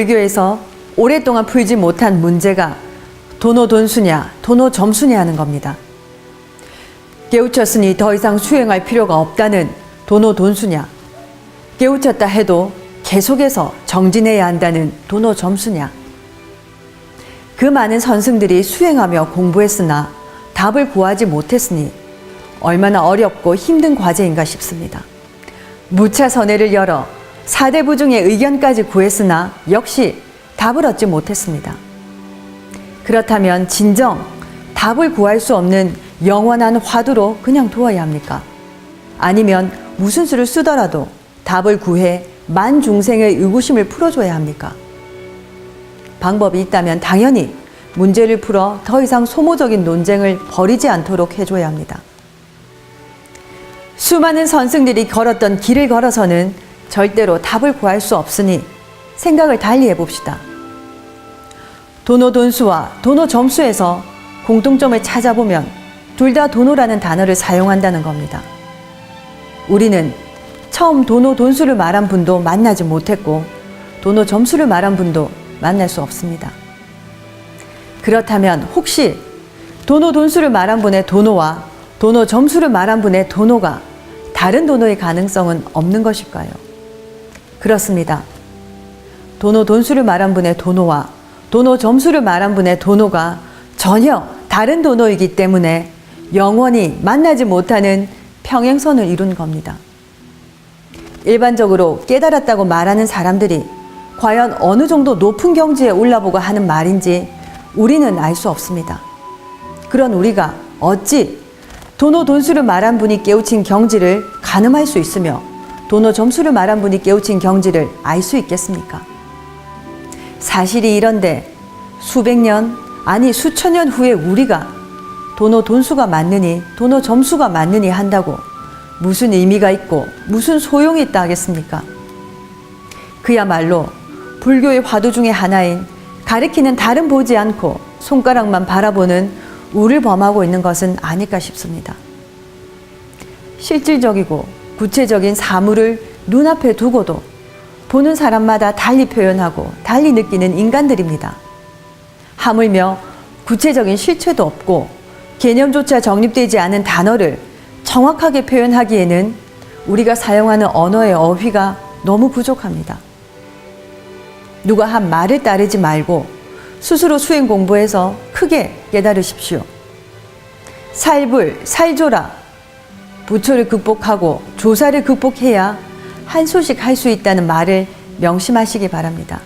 불교에서 오랫동안 풀지 못한 문제가 도노 돈수냐, 도노 점수냐 하는 겁니다. 깨우쳤으니 더 이상 수행할 필요가 없다는 도노 돈수냐, 깨우쳤다 해도 계속해서 정진해야 한다는 도노 점수냐. 그 많은 선승들이 수행하며 공부했으나 답을 구하지 못했으니 얼마나 어렵고 힘든 과제인가 싶습니다. 무차 선회를 열어 사대부 중의 의견까지 구했으나 역시 답을 얻지 못했습니다. 그렇다면 진정 답을 구할 수 없는 영원한 화두로 그냥 두어야 합니까? 아니면 무슨 수를 쓰더라도 답을 구해 만 중생의 의구심을 풀어줘야 합니까? 방법이 있다면 당연히 문제를 풀어 더 이상 소모적인 논쟁을 벌이지 않도록 해줘야 합니다. 수많은 선승들이 걸었던 길을 걸어서는 절대로 답을 구할 수 없으니 생각을 달리 해봅시다. 도노 돈수와 도노 점수에서 공통점을 찾아보면 둘 다 도노라는 단어를 사용한다는 겁니다. 우리는 처음 도노 돈수를 말한 분도 만나지 못했고 도노 점수를 말한 분도 만날 수 없습니다. 그렇다면 혹시 도노 돈수를 말한 분의 도노와 도노 점수를 말한 분의 도노가 다른 도노의 가능성은 없는 것일까요? 그렇습니다. 도노 돈수를 말한 분의 도노와 도노 점수를 말한 분의 도노가 전혀 다른 도노이기 때문에 영원히 만나지 못하는 평행선을 이룬 겁니다. 일반적으로 깨달았다고 말하는 사람들이 과연 어느 정도 높은 경지에 올라보고 하는 말인지 우리는 알 수 없습니다. 그런 우리가 어찌 도노 돈수를 말한 분이 깨우친 경지를 가늠할 수 있으며 도노 점수를 말한 분이 깨우친 경지를 알 수 있겠습니까? 사실이 이런데 수백 년, 아니 수천 년 후에 우리가 도노 돈수가 맞느니 도노 점수가 맞느니 한다고 무슨 의미가 있고 무슨 소용이 있다 하겠습니까? 그야말로 불교의 화두 중의 하나인 가리키는 달은 보지 않고 손가락만 바라보는 우를 범하고 있는 것은 아닐까 싶습니다. 실질적이고 구체적인 사물을 눈앞에 두고도 보는 사람마다 달리 표현하고 달리 느끼는 인간들입니다. 하물며 구체적인 실체도 없고 개념조차 정립되지 않은 단어를 정확하게 표현하기에는 우리가 사용하는 언어의 어휘가 너무 부족합니다. 누가 한 말을 따르지 말고 스스로 수행 공부해서 크게 깨달으십시오. 살불, 살조라, 부처를 극복하고 조사를 극복해야 한 소식 할 수 있다는 말을 명심하시기 바랍니다.